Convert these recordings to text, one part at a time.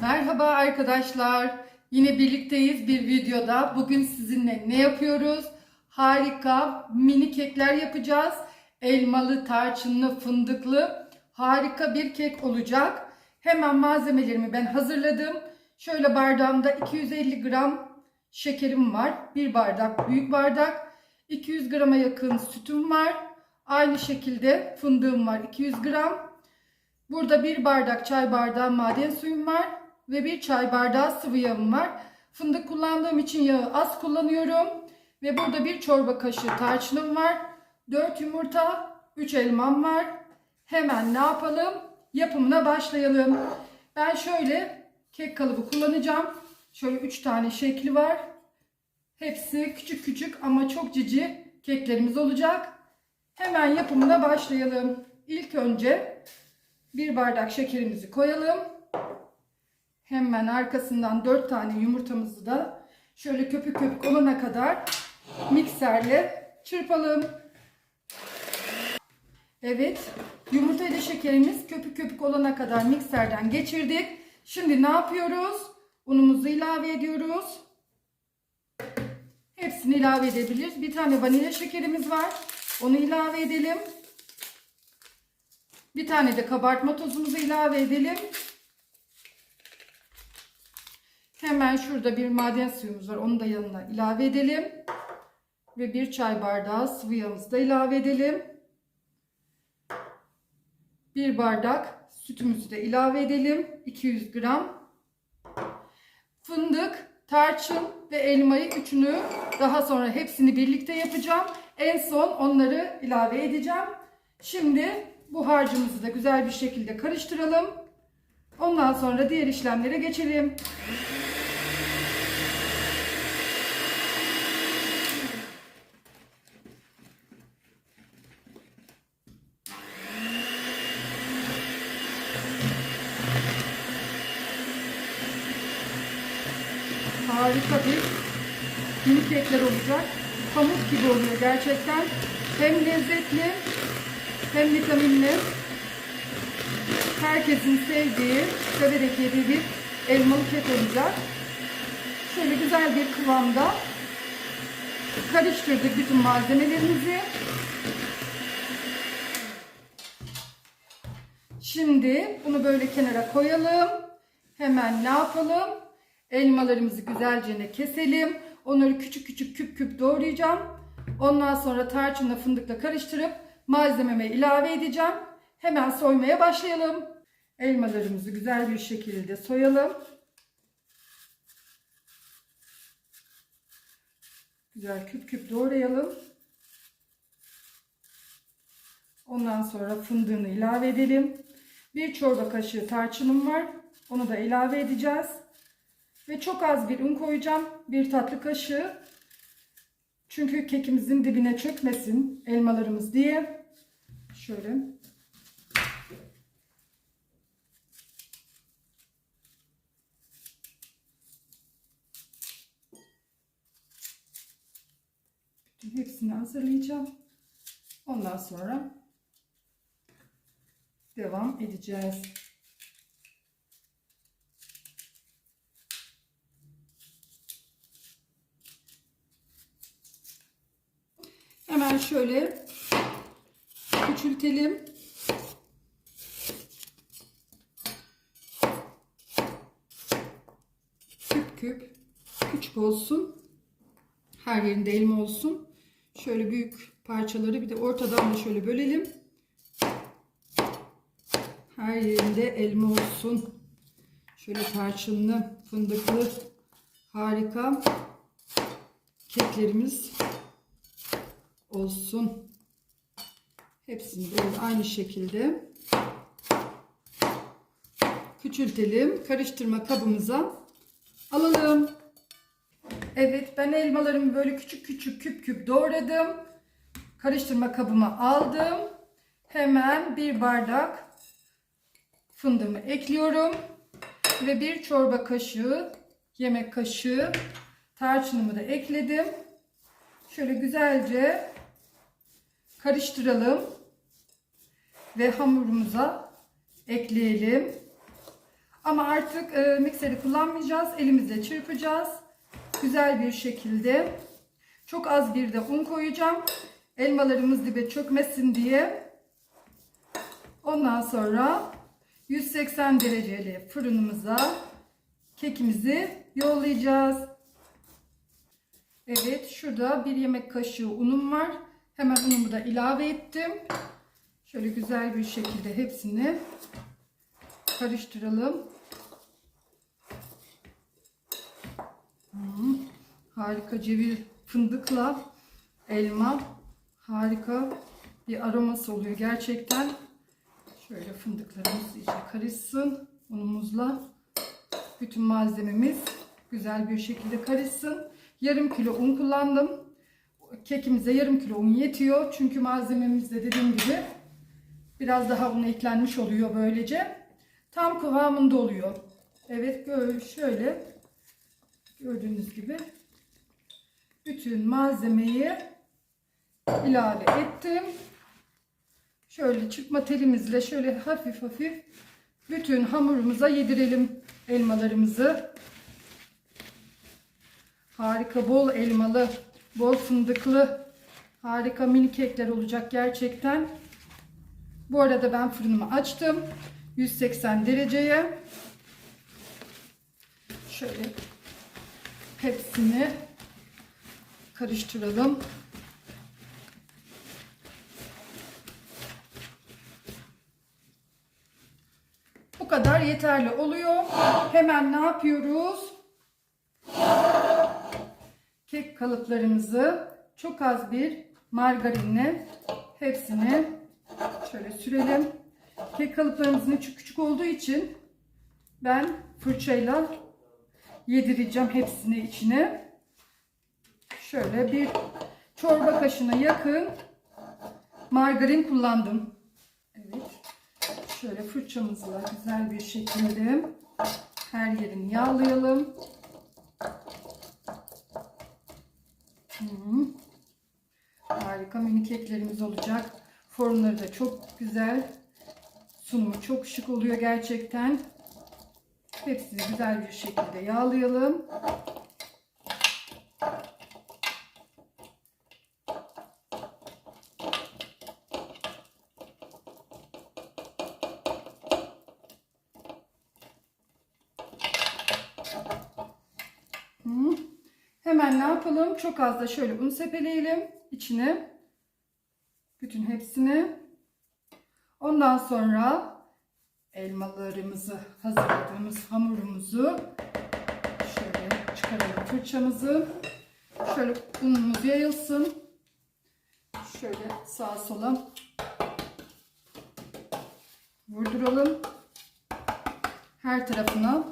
Merhaba arkadaşlar. Yine birlikteyiz bir videoda. Bugün sizinle ne yapıyoruz? Harika mini kekler yapacağız. Elmalı, tarçınlı, fındıklı harika bir kek olacak. Hemen malzemelerimi ben hazırladım. Şöyle bardağımda 250 gram şekerim var. Bir bardak büyük bardak. 200 grama yakın sütüm var. Aynı şekilde fındığım var 200 gram. Burada bir bardak çay bardağı maden suyum var ve bir çay bardağı sıvı yağım var. Fındık kullandığım için yağı az kullanıyorum. Ve burada bir çorba kaşığı tarçınım var. 4 yumurta, 3 elmam var. Hemen ne yapalım? Yapımına başlayalım. Ben şöyle kek kalıbı kullanacağım. Şöyle 3 tane şekli var. Hepsi küçük küçük ama çok cici keklerimiz olacak. Hemen yapımına başlayalım. İlk önce bir bardak şekerimizi koyalım. Hemen arkasından 4 tane yumurtamızı da şöyle köpük köpük olana kadar mikserle çırpalım. Evet, yumurta ile şekerimiz köpük köpük olana kadar mikserden geçirdik. Şimdi ne yapıyoruz? Unumuzu ilave ediyoruz. Hepsini ilave edebiliriz. Bir tane vanilya şekerimiz var. Onu ilave edelim. Bir tane de kabartma tozumuzu ilave edelim. Hemen şurada bir maden suyumuz var. Onu da yanına ilave edelim. Ve bir çay bardağı sıvı yağımızı da ilave edelim. Bir bardak sütümüzü de ilave edelim. 200 gram. Fındık, tarçın ve elmayı üçünü daha sonra hepsini birlikte yapacağım. En son onları ilave edeceğim. Şimdi bu harcımızı da güzel bir şekilde karıştıralım. Ondan sonra diğer işlemlere geçelim. Harika bir mini kekler olacak. Pamuk gibi oluyor gerçekten. Hem lezzetli hem vitaminli. Herkesin sevdiği, severek yediği bir elmalı kek olacak. Şöyle güzel bir kıvamda karıştırdık bütün malzemelerimizi. Şimdi bunu böyle kenara koyalım. Hemen ne yapalım? Elmalarımızı güzelce keselim. Onları küçük küçük küp küp doğrayacağım. Ondan sonra tarçınla fındıkla karıştırıp malzememe ilave edeceğim. Hemen soymaya başlayalım. Elmalarımızı güzel bir şekilde soyalım. Güzel küp küp doğrayalım. Ondan sonra fındığını ilave edelim. Bir çorba kaşığı tarçınım var. Onu da ilave edeceğiz. Ve çok az bir un koyacağım. Bir tatlı kaşığı. Çünkü kekimizin dibine çökmesin elmalarımız diye. Şöyle. Bütün hepsini hazırlayacağım. Ondan sonra devam edeceğiz. Hemen şöyle küçültelim. Küp küp küçük olsun. Her yerinde elma olsun. Şöyle büyük parçaları bir de ortadan da şöyle bölelim. Her yerinde elma olsun. Şöyle tarçınlı, fındıklı harika keklerimiz olsun. Hepsini böyle aynı şekilde küçültelim. Karıştırma kabımıza alalım. Evet ben elmalarımı böyle küçük küçük küp küp doğradım. Karıştırma kabıma aldım. Hemen bir bardak fındığımı ekliyorum. Ve bir çorba kaşığı yemek kaşığı tarçınımı da ekledim. Şöyle güzelce karıştıralım ve hamurumuza ekleyelim. Ama artık e, mikseri kullanmayacağız. Elimizle çırpacağız. Güzel bir şekilde. Çok az bir de un koyacağım. Elmalarımız dibe çökmesin diye. Ondan sonra 180 dereceli fırınımıza kekimizi yollayacağız. Evet şurada bir yemek kaşığı unum var. Hemen unumu da ilave ettim. Şöyle güzel bir şekilde hepsini karıştıralım. Hmm, harika ceviz fındıkla elma harika bir aroması oluyor gerçekten. Şöyle fındıklarımız iyice karışsın unumuzla. Bütün malzememiz güzel bir şekilde karışsın. Yarım kilo un kullandım. Kekimize yarım kilo un yetiyor. Çünkü malzememizde dediğim gibi biraz daha un eklenmiş oluyor böylece. Tam kıvamında oluyor. Evet şöyle gördüğünüz gibi bütün malzemeyi ilave ettim. Şöyle çıkma telimizle şöyle hafif hafif bütün hamurumuza yedirelim elmalarımızı. Harika bol elmalı, bol fındıklı, harika mini kekler olacak gerçekten. Bu arada ben fırınımı açtım. 180 dereceye. Şöyle hepsini karıştıralım. Bu kadar yeterli oluyor. Hemen ne yapıyoruz? Kek kalıplarımızı çok az bir margarinle hepsini şöyle sürelim. Kek kalıplarımızın içi küçük olduğu için ben fırçayla yedireceğim hepsini içine. Şöyle bir çorba kaşığına yakın margarin kullandım. Evet. Şöyle fırçamızla güzel bir şekilde her yerini yağlayalım. Hmm. Harika mini keklerimiz olacak. Formları da çok güzel. Sunumu çok şık oluyor gerçekten. Hepsini güzel bir şekilde yağlayalım. Yapalım? Çok az da şöyle un sepeleyelim içine. Bütün hepsini. Ondan sonra elmalarımızı hazırladığımız hamurumuzu şöyle çıkaralım fırçamızı. Şöyle unumuz yayılsın. Şöyle sağa sola vurduralım. Her tarafına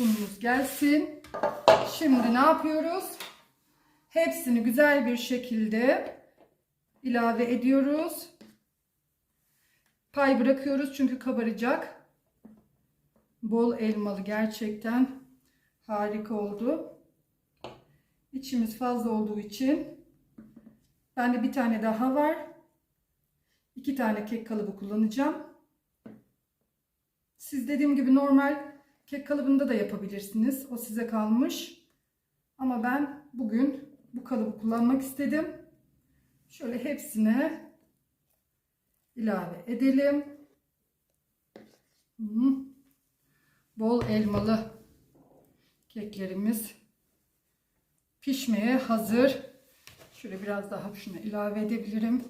unumuz gelsin. Şimdi ne yapıyoruz? Hepsini güzel bir şekilde ilave ediyoruz. Pay bırakıyoruz çünkü kabaracak. Bol elmalı gerçekten harika oldu. İçimiz fazla olduğu için bende bir tane daha var. İki tane kek kalıbı kullanacağım. Siz dediğim gibi normal kek kalıbında da yapabilirsiniz. O size kalmış. Ama ben bugün bu kalıbı kullanmak istedim. Şöyle hepsine ilave edelim. Hmm. Bol elmalı keklerimiz pişmeye hazır. Şöyle biraz daha şunu ilave edebilirim.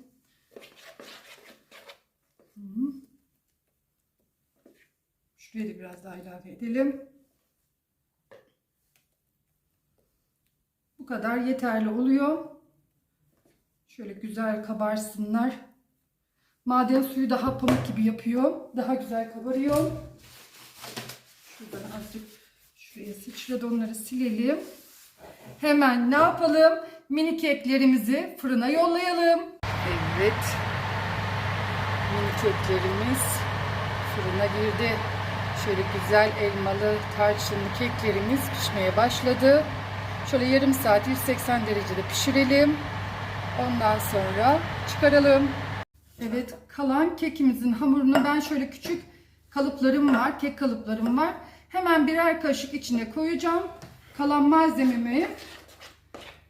Hmm. Şuraya da biraz daha ilave edelim. Bu kadar yeterli oluyor. Şöyle güzel kabarsınlar. Maden suyu daha pamuk gibi yapıyor. Daha güzel kabarıyor. Şuradan azıcık şuraya sıçradı onları silelim. Hemen ne yapalım? Mini keklerimizi fırına yollayalım. Evet. Mini keklerimiz fırına girdi. Şöyle güzel elmalı tarçınlı keklerimiz pişmeye başladı. Şöyle yarım saat 180 derecede pişirelim. Ondan sonra çıkaralım. Evet kalan kekimizin hamurunu ben şöyle küçük kalıplarım var. Kek kalıplarım var. Hemen birer kaşık içine koyacağım. Kalan malzememi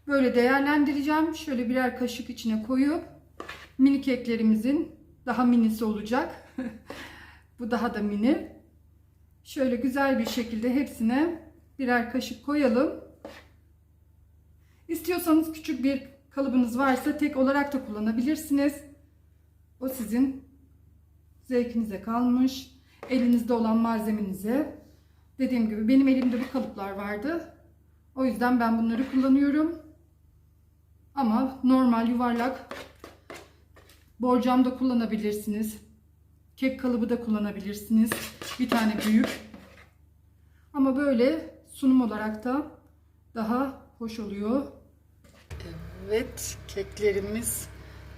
böyle değerlendireceğim. Şöyle birer kaşık içine koyup mini keklerimizin daha minisi olacak. Bu daha da mini. Şöyle güzel bir şekilde hepsine birer kaşık koyalım. İstiyorsanız küçük bir kalıbınız varsa tek olarak da kullanabilirsiniz. O sizin zevkinize kalmış. Elinizde olan malzemenize. Dediğim gibi benim elimde bu kalıplar vardı. O yüzden ben bunları kullanıyorum. Ama normal yuvarlak borcam da kullanabilirsiniz. Kek kalıbı da kullanabilirsiniz. Bir tane büyük. Ama böyle sunum olarak da daha hoş oluyor. Evet, keklerimiz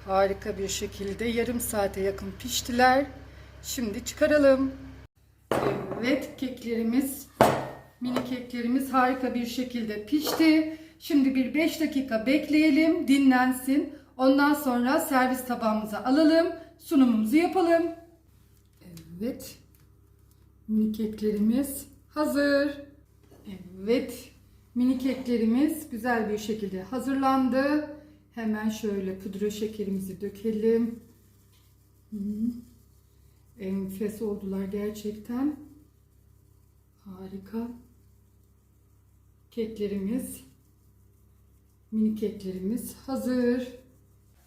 harika bir şekilde yarım saate yakın piştiler. Şimdi çıkaralım. Evet, keklerimiz, mini keklerimiz harika bir şekilde pişti. Şimdi bir 5 dakika bekleyelim, dinlensin. Ondan sonra servis tabağımıza alalım, sunumumuzu yapalım. Evet, mini keklerimiz hazır. Evet, mini keklerimiz güzel bir şekilde hazırlandı. Hemen şöyle pudra şekerimizi dökelim. Enfes oldular gerçekten. Harika. Keklerimiz, mini keklerimiz hazır.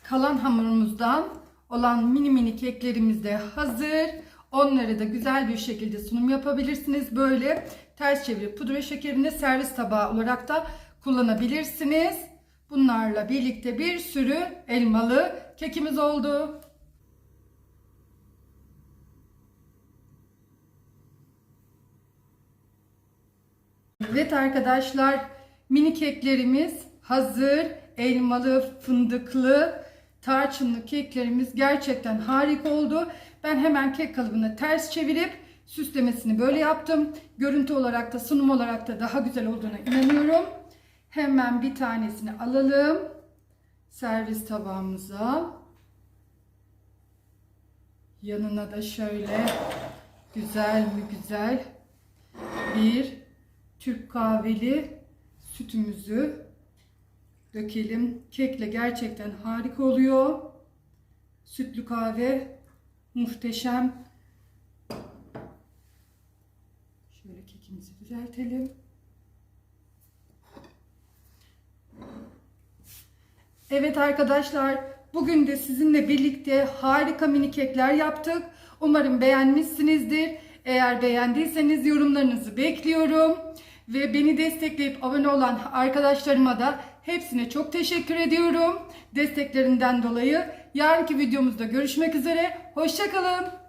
Kalan hamurumuzdan olan mini mini keklerimiz de hazır. Onları da güzel bir şekilde sunum yapabilirsiniz. Böyle ters çevirip pudra şekerini servis tabağı olarak da kullanabilirsiniz. Bunlarla birlikte bir sürü elmalı kekimiz oldu. Evet arkadaşlar mini keklerimiz hazır. Elmalı, fındıklı, tarçınlı keklerimiz gerçekten harika oldu. Ben hemen kek kalıbını ters çevirip süslemesini böyle yaptım. Görüntü olarak da sunum olarak da daha güzel olduğuna inanıyorum. Hemen bir tanesini alalım. Servis tabağımıza. Yanına da şöyle güzel mi güzel bir Türk kahveli sütümüzü dökelim. Kekle gerçekten harika oluyor. Sütlü kahve muhteşem. Kekimizi düzeltelim. Evet arkadaşlar, bugün de sizinle birlikte harika mini kekler yaptık. Umarım beğenmişsinizdir. Eğer beğendiyseniz yorumlarınızı bekliyorum. Ve beni destekleyip abone olan arkadaşlarıma da hepsine çok teşekkür ediyorum. Desteklerinden dolayı. Yarınki videomuzda görüşmek üzere. Hoşçakalın.